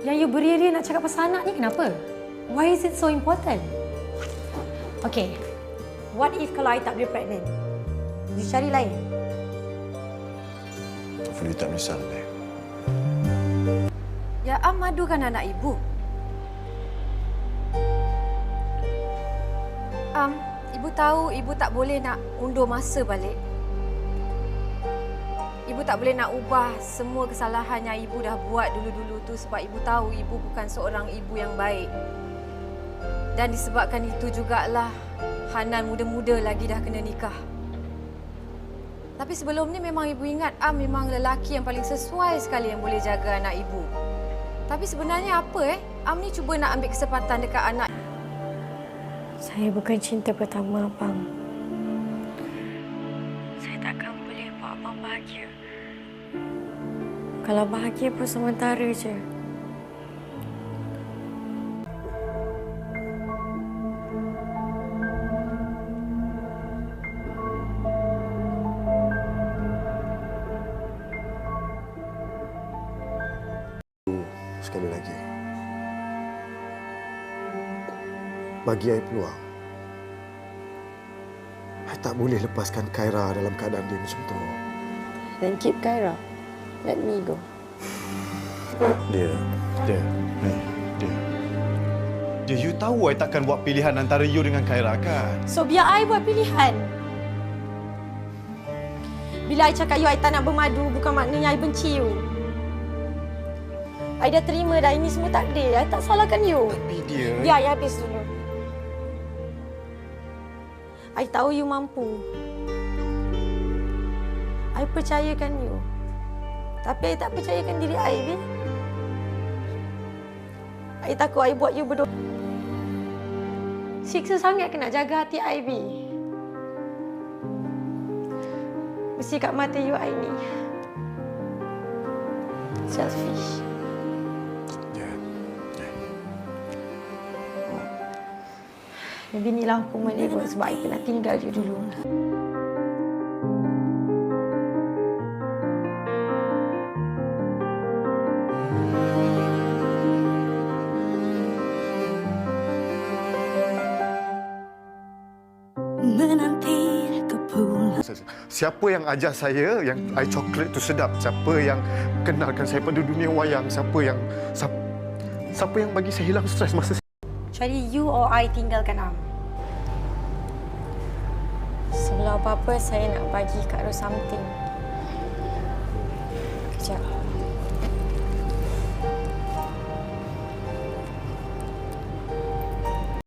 Yang you beria-ria nak cakap pasal anak ni kenapa? Why is it so important? Okay, what if kalau I tak boleh pregnant? You cari lain. Hopefully tak menyesal deh. Ya, Am madukan anak ibu. Am, ibu tahu ibu tak boleh nak undur masa balik. Ibu tak boleh nak ubah semua kesalahan yang ibu dah buat dulu-dulu tu sebab ibu tahu ibu bukan seorang ibu yang baik. Dan disebabkan itu jugalah Hanan muda-muda lagi dah kena nikah. Tapi sebelum ni memang ibu ingat Am memang lelaki yang paling sesuai sekali yang boleh jaga anak ibu. Tapi sebenarnya apa eh? Am ni cuba nak ambil kesempatan dekat anak. Saya bukan cinta pertama abang. Saya takkan boleh buat abang bahagia. Kalau bahagia pun sementara je. Sekali lagi. Bagi saya peluang. Saya tak boleh lepaskan Kaira dalam keadaan dia macam tu. Then keep Kyra. Let me go. Dia, dia, ni, dia. Dia, you tahu I takkan buat pilihan antara you dengan Kaira kan? So biar I buat pilihan. Bila I cakap you I tak nak bermadu bukan maknanya I benci you. I dah terima dah ini semua takdir. I tak salahkan you. Tapi dia... Biar I habis dulu. I tahu you mampu. Percayakan you. Tapi I tak percayakan diri I, Bi. I takut I buat you berdoa. Siksa sangat kena jaga hati I, Bi. Mesti kat mata you, I ni. Selfish. Dia, dia. Maybe inilah hukuman dia kot sebab I pernah tinggal you dulu. Menanti kepulangan Siapa yang ajar saya yang air coklat tu sedap? Siapa yang kenalkan saya pada dunia wayang? Siapa yang siapa, siapa yang bagi saya hilang stres masa Cari you or I tinggalkan Am. Sebelum apa-apa, saya nak bagi Kak Ros something. Kejap.